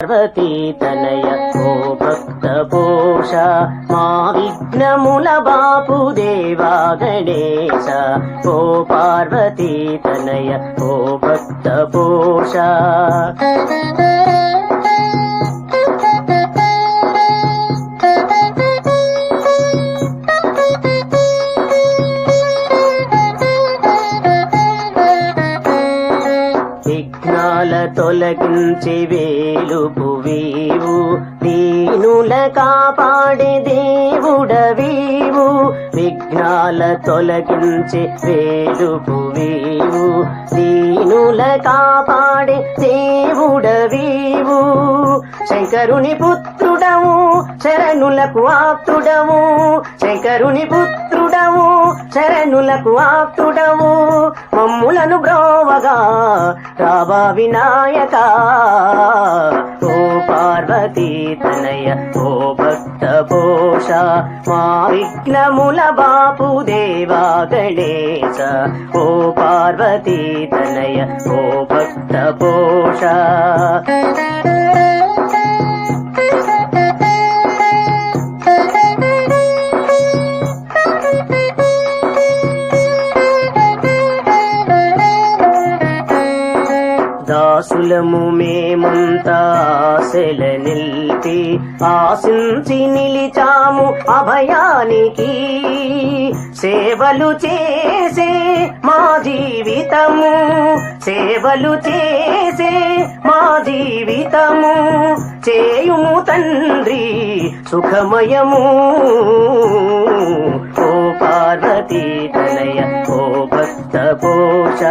పార్వతీ తనయ ఓ భక్త పోష మా విఘ్నముల బాపు దేవా గణేశ ఓ పార్వతీ తనయ ఓ భక్త పోష విఘ్నాల తొలగించి వేలుపు పువీవు దీనుల కాపాడి దేవుడవీవు. విఘ్నాల తొలగించి వేలుపు పువీవు దీనుల కాపాడి దేవుడవీవు. శంకరుని పుత్రుడము శరణులకు ఆత్రుడము శంకరుని పుత్రు శరణులకు ఆప్తుడవు మమ్ములను బ్రోవగా. రాబా వినాయక ఓ పార్వతీ తనయ ఓ భక్త పోష మా విఘ్నముల బాపు దేవా గణేశ. ఓ పార్వతీ తనయ ఓ భక్త పోష దాసులము మేమంతా ఆశల నిల్తి ఆశించి నిలిచాము అభయానికి. సేవలు చేసే మా జీవితము సేవలు చేసే మా జీవితము. చేయుము తండ్రి సుఖమయము ఓ పార్వతీ గణేశ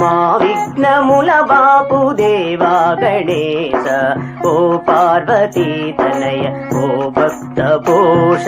మా విఘ్నముల బాపు దేవా గణేశ ఓ పార్వతీ తనయ ఓ భక్త పోష.